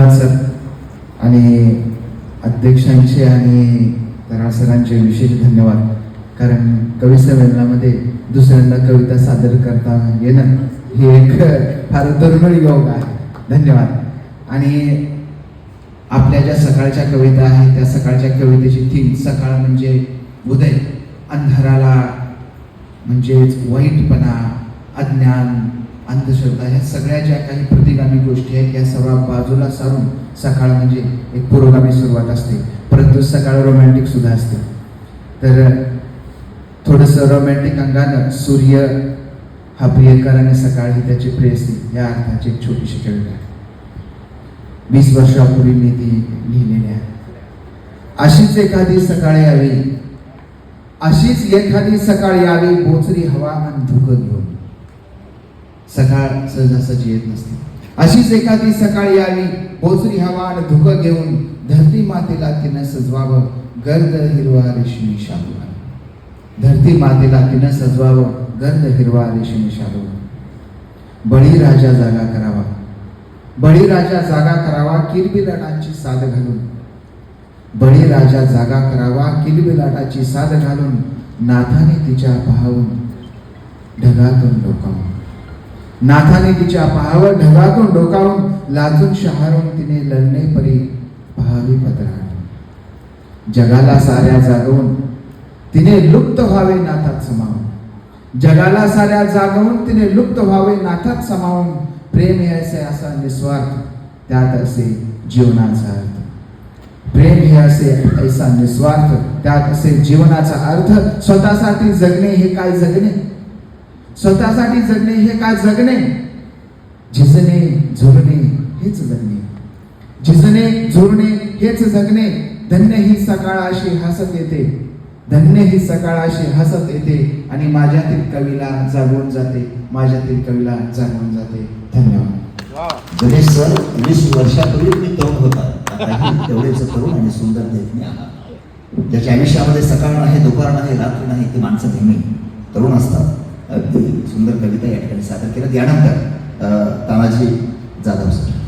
धन्यवाद सर. आणि अध्यक्षांचे आणि तरा सरांचे विशेष धन्यवाद. कारण कवी संमेलनामध्ये दुसऱ्यांना कविता सादर करता येणं हे एक फार दुर्मिळ योग आहे. धन्यवाद. आणि आपल्या ज्या सकाळच्या कविता आहेत त्या सकाळच्या कवितेची थीम सकाळ म्हणजे उदय अंधाराला म्हणजेच वाईटपणा अज्ञान अंधश्रद्धा ह्या सगळ्या ज्या काही प्रतिगामी गोष्टी आहेत या सर्व बाजूला सारून सकाळ म्हणजे एक पुरोगामी सुरुवात असते. परंतु सकाळ रोमॅन्टिक सुद्धा असते. तर थोडंसं रोमॅन्टिक अंगानं सूर्य हा प्रियकर आणि सकाळ ही त्याची प्रेयसी या अर्थाची एक छोटीशी कविता. आहे वीस वर्षापूर्वी मी ती लिहिलेली आहे. अशीच एखादी सकाळ यावी अशीच एखादी सकाळ यावी बोचरी हवा आणि धुकं घेऊन. सकाळ सहजासहजी येत नसते. अशीच एखादी सकाळ यावी बोचरी हवा आणि धुकं घेऊन धरती मातेला तिनं सजवावं गर्द हिरवा रेशमी शालू धरती मातेला तिनं सजवावं गर्द हिरवा रेशमी शालू बळीराजा जागा करावा. बळीराजा जागा करावा किलबिलाटाची साध घालून. बळीराजा जागा करावा किरबिलाटाची साध घालून नाथाने तिच्या पाहून ढगातून डोकावून. नाथाने तिच्या पहावं ढगातून डोकावून लाजून शहारून तिने लढणे परी पहावी पदरात जगाला साऱ्या जागवून तिने लुप्त व्हावे नाथात समावून. जगाला साऱ्या जागवून तिने लुप्त व्हावे नाथात समावून. प्रेम हे असे असा निस्वार्थ त्यात असे जीवनाचा अर्थ. प्रेम हे असे ऐसा निस्वार्थ त्यात असे जीवनाचा अर्थ. स्वतःसाठी जगणे हे काय जगणे? स्वतःसाठी जगणे हे काय जगणे? झिजणे झुरणे हेच जगणे. झिजणे झुरणे हेच जगणे. धन्य ही सकाळ अशी हसत येते. धन्य ही सकाळ अशी हसत येते आणि माझ्यातील कवीला जागवून जाते. माझ्यातील कवीला जागवून जाते. धन्यवाद. गणेश सर वीस वर्षापूर्वी तुम्ही तरुण होता. तेवढेच तरुण आणि सुंदर देखणे ज्याच्या आयुष्यामध्ये सकाळ नाही दुपार नाही रात्र नाही ती माणसं नेहमी तरुण असतात. अगदी सुंदर कविता या ठिकाणी सादर केल्यात यानंतर तानाजी जाधव सर.